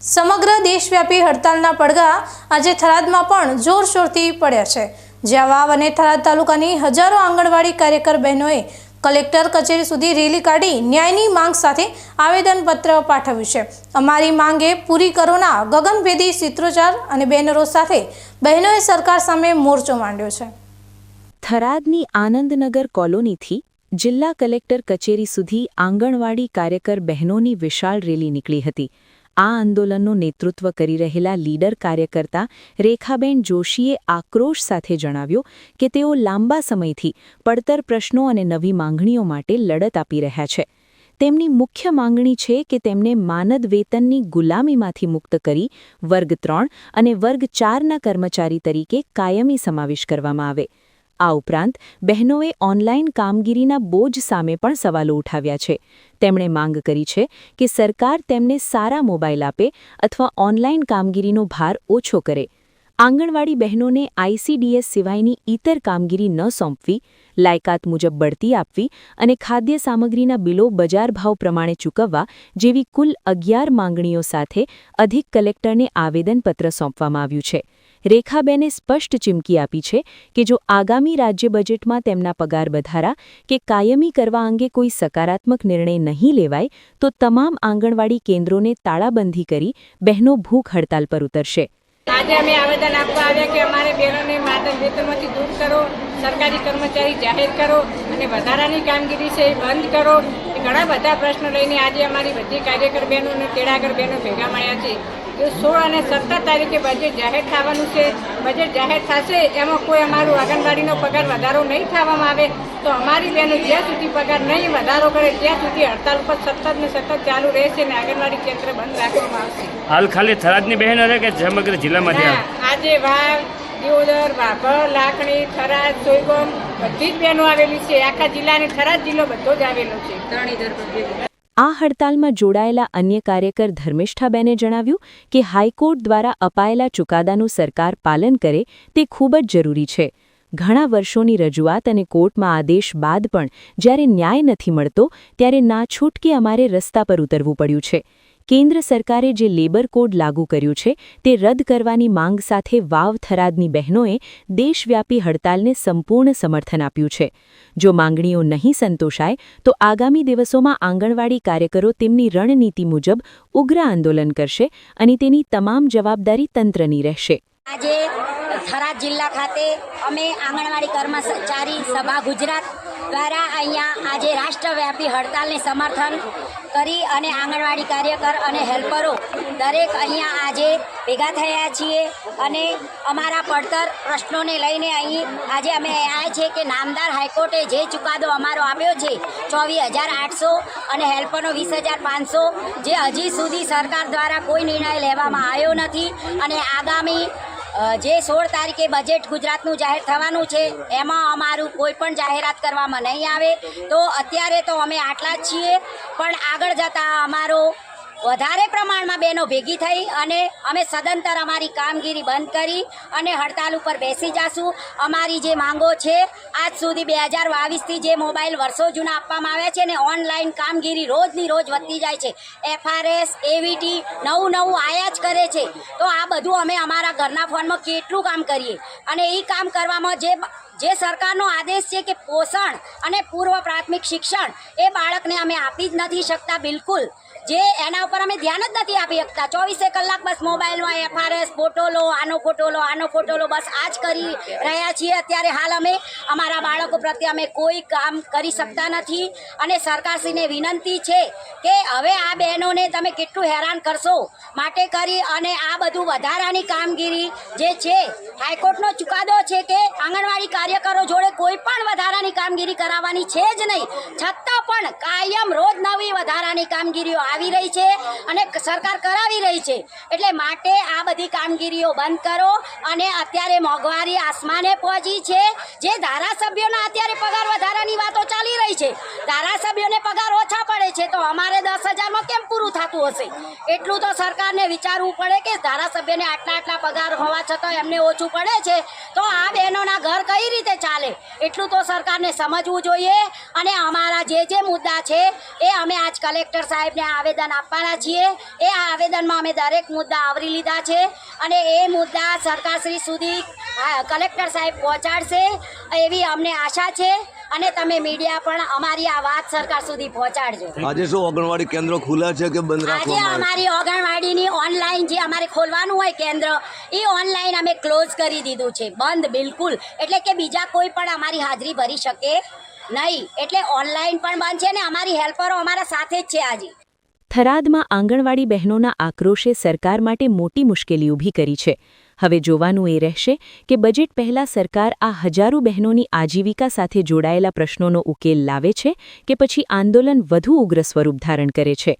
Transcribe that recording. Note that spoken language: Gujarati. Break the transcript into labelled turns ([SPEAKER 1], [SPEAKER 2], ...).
[SPEAKER 1] સમગ્ર દેશવ્યાપી હડતાલના પડઘા આજે થરાદમાં પણ જોરશોરથી પડ્યા છે. જ્યાં અને થરાદ તાલુકાની હજારો આંગણવાડી કાર્યકર બહેનોએ કલેક્ટર કચેરી સુધી રેલી કાઢી ન્યાયની માંગ સાથે આવેદનપત્ર પાઠવ્યું છે. અમારી માંગે પૂરી કરોના ગગનભેદી સૂત્રોચ્ચાર અને બેનરો સાથે બહેનોએ સરકાર સામે મોરચો માંડ્યો છે.
[SPEAKER 2] થરાદની આનંદનગર કોલોનીથી જિલ્લા કલેક્ટર કચેરી સુધી આંગણવાડી કાર્યકર બહેનોની વિશાળ રેલી નીકળી હતી. આ આંદોલનનું નેતૃત્વ કરી રહેલા લીડર કાર્યકર્તા રેખાબેન જોશીએ આક્રોશ સાથે જણાવ્યું કે તેઓ લાંબા સમયથી પડતર પ્રશ્નો અને નવી માંગણીઓ માટે લડત આપી રહ્યા છે. તેમની મુખ્ય માંગણી છે કે તેમને માનદ વેતનની ગુલામીમાંથી મુક્ત કરી વર્ગ ત્રણ અને વર્ગ ચારના કર્મચારી તરીકે કાયમી સમાવેશ કરવામાં આવે. આ ઉપરાંત બહેનોએ ઓનલાઈન કામગીરીના બોજ સામે પણ સવાલો ઉઠાવ્યા છે. તેમણે માંગ કરી છે કે સરકાર તેમને સારા મોબાઈલ આપે અથવા ઓનલાઈન કામગીરીનો ભાર ઓછો કરે. આંગણવાડી બહેનોને આઈસીડીએસ સિવાયની ઇતર કામગીરી ન સોંપવી, લાયકાત મુજબ બઢતી આપવી અને ખાદ્ય સામગ્રીના બિલો બજાર ભાવ પ્રમાણે ચૂકવવા જેવી કુલ અગિયાર માંગણીઓ સાથે અધિક કલેક્ટરને આવેદનપત્ર સોંપવામાં આવ્યું છે. રેખાબેને સ્પષ્ટ ચીમકી આપી છે કે જો આગામી રાજ્ય બજેટમાં તેમના પગાર વધારા કે કાયમી કરવા અંગે કોઈ સકારાત્મક નિર્ણય નહીં લેવાય, તો તમામ આંગણવાડી કેન્દ્રોને તાળાબંધી કરી બહેનો ભૂખ હડતાલ પર ઉતરશે.
[SPEAKER 3] આજે અમે આવેદન આપવા આવ્યા કે અમારે બહેનોને માતા વેતનમાંથી દૂર કરો, સરકારી કર્મચારી જાહેર કરો અને વધારાની કામગીરી છે એ બંધ કરો. ઘણા બધા પ્રશ્નો લઈને આજે અમારી બધી કાર્યકર બહેનો અને તેડાગર બહેનો ભેગા મળ્યા છે. તો સોળ અને સત્તર તારીખે બજેટ જાહેર થવાનું છે બજેટ જાહેર થશે એમાં કોઈ અમારું આંગણવાડીનો પગાર વધારો નહીં થવામાં આવે તો અમારી બહેનો જ્યાં સુધી પગાર નહીં વધારો કરે ત્યાં સુધી હડતાલ ઉપર સતત ને સતત ચાલુ રહેશે અને આંગણવાડી કેન્દ્ર બંધ રાખવામાં આવશે.
[SPEAKER 4] હાલ ખાલી થરાદની બહેનો રહે કે સમગ્ર જિલ્લામાંથી
[SPEAKER 3] આજે વાવ દિયોદર વાભર લાખણી થરાદ સોયગમ બધી જ બહેનો આવેલી છે. આખા જિલ્લાની થરાદ જિલ્લો બધો જ આવેલો છે. ત્રણેય
[SPEAKER 2] આ હડતાલમાં જોડાયેલા અન્ય કાર્યકર ધર્મિષ્ઠાબેને જણાવ્યું કે હાઈકોર્ટ દ્વારા અપાયેલા ચુકાદાનું સરકાર પાલન કરે તે ખૂબ જ જરૂરી છે. ઘણા વર્ષોની રજૂઆત અને કોર્ટમાં આદેશ બાદ પણ જ્યારે ન્યાય નથી મળતો, ત્યારે ના છૂટકે અમારે રસ્તા પર ઉતરવું પડ્યું છે. કેન્દ્ર સરકારે જે લેબર કોડ લાગુ કર્યું છે, તે રદ કરવાની માંગ સાથે વાવ થરાદની બહેનોએ દેશવ્યાપી હડતાલને સંપૂર્ણ સમર્થન આપ્યું છે. જો માંગણીઓ નહીં સંતોષાય, તો આગામી દિવસોમાં આંગણવાડી કાર્યકરો તેમની રણનીતિ મુજબ ઉગ્ર આંદોલન કરશે અને તેની તમામ જવાબદારી તંત્રની રહેશે.
[SPEAKER 5] આજે થરાદ જિલ્લા ખાતે અમે આંગણવાડી કર્મચારી સભા ગુજરાત દ્વારા અહીંયા આજે રાષ્ટ્રવ્યાપી હડતાલને સમર્થન કરી અને આંગણવાડી કાર્યકર અને હેલ્પરો દરેક અહીંયા આજે ભેગા થયા છીએ અને અમારા પડતર પ્રશ્નોને લઈને અહીં આજે અમે આવ્યા છીએ કે નામદાર હાઈકોર્ટે જે ચુકાદો અમારો આપ્યો છે ચોવીસ હજાર આઠસો અને હેલ્પરનો વીસ હજાર પાંચસો, જે હજી સુધી સરકાર દ્વારા કોઈ નિર્ણય લેવામાં આવ્યો નથી અને આગામી જે સોળ તારીખે બજેટ ગુજરાતનું જાહેર થવાનું છે, એમાં અમારું કોઈ પણ જાહેરાત કરવામાં નહીં આવે. તો અત્યારે તો અમે આટલા જ છીએ, પણ આગળ જતાં અમારો વધારે પ્રમાણમાં બહેનો ભેગી થઈ અને અમે સદંતર અમારી કામગીરી બંધ કરી અને હડતાલ ઉપર બેસી જાશું. અમારી જે માંગો છે, આજ સુધી બે હજાર બાવીસથી જે મોબાઈલ વર્ષો જૂના આપવામાં આવ્યા છે ને ઓનલાઈન કામગીરી રોજની રોજ વધતી જાય છે. એફઆરએસ, એવીટી નવું નવું આયા જ કરે છે. તો આ બધું અમે અમારા ઘરના ફોનમાં કેટલું કામ કરીએ? અને એ કામ કરવામાં જે જે સરકારનો આદેશ છે કે પોષણ અને પૂર્વ પ્રાથમિક શિક્ષણ એ બાળકને અમે આપી જ નથી શકતા બિલકુલ. જે એના ઉપર અમે ધ્યાન જ નથી આપી શકતા. ચોવીસે કલાક બસ મોબાઈલમાં એફઆરએસ ફોટો લો આનો ફોટો લો આનો ફોટો લો બસ આ જ કરી રહ્યા છીએ. અત્યારે હાલ અમે અમારા બાળકો પ્રત્યે અમે કોઈ કામ કરી શકતા નથી. અને સરકારશ્રીને વિનંતી છે કે હવે આ બહેનોને તમે કેટલું હેરાન કરશો માટે કરી અને આ બધું વધારાની કામગીરી જે છે, હાઈકોર્ટનો ચુકાદો છે કે આંગણવાડી કાર્યકરો જોડે કોઈ પણ વધારાની કામગીરી કરાવવાની છે જ નહીં. છતાં પણ કાયમ રોજ નવી વધારાની કામગીરીઓ આવી રહી છે અને સરકાર કરાવી રહી છે. એટલે માટે આ બધી કામગીરીઓ બંધ કરો અને અત્યારે મોંઘવારી આસમાને પહોંચી છે. જે ધારાસભ્યોના અત્યારે પગાર વધારાની વાતો ચાલી છે. ધારાસભ્યોને પગાર ઓછા પડે છે તો અમારે દસ હજારમાં કેમ પૂરું થતું હશે? એટલું તો સરકારને વિચારવું પડે કે ધારાસભ્યને આટલા આટલા પગાર હોવા છતાં એમને ઓછું પડે છે. તો આ બહેનોના ઘર કઈ રીતે ચાલે? એટલું તો સરકારને સમજવું જોઈએ. અને અમારા જે જે મુદ્દા છે, એ અમે આજ કલેક્ટર સાહેબને આવેદન આપવાના છીએ. એ આવેદનમાં અમે દરેક મુદ્દા આવરી લીધા છે. અને એ મુદ્દા સરકારશ્રી સુધી કલેક્ટર સાહેબ પહોંચાડશે એવી અમને આશા છે. અને તમે મીડિયા પણ અમારી આ વાત સરકાર સુધી પહોંચાડજો.
[SPEAKER 6] આજે શું આંગણવાડી કેન્દ્રો ખુલ્લા છે કે બંધ
[SPEAKER 5] આજે અમારી આંગણવાડીની ઓનલાઈન જે અમારે ખોલવાનું હોય કેન્દ્ર એ ઓનલાઈન અમે ક્લોઝ કરી દીધું છે. બંધ બિલકુલ. એટલે કે બીજા કોઈ પણ અમારી હાજરી ભરી શકે નહીં. એટલે ઓનલાઈન પણ બંધ છે ને અમારી હેલ્પરો અમારા સાથે જ છે આજે.
[SPEAKER 2] થરાદમાં આંગણવાડી બહેનોના આક્રોશે સરકાર માટે મોટી મુશ્કેલી ઊભી કરી છે. હવે જોવાનું એ રહેશે કે બજેટ પહેલા સરકાર આ હજારો બહેનોની આજીવિકા સાથે જોડાયેલા પ્રશ્નોનો ઉકેલ લાવે છે કે પછી આંદોલન વધુ ઉગ્ર સ્વરૂપ ધારણ કરે છે.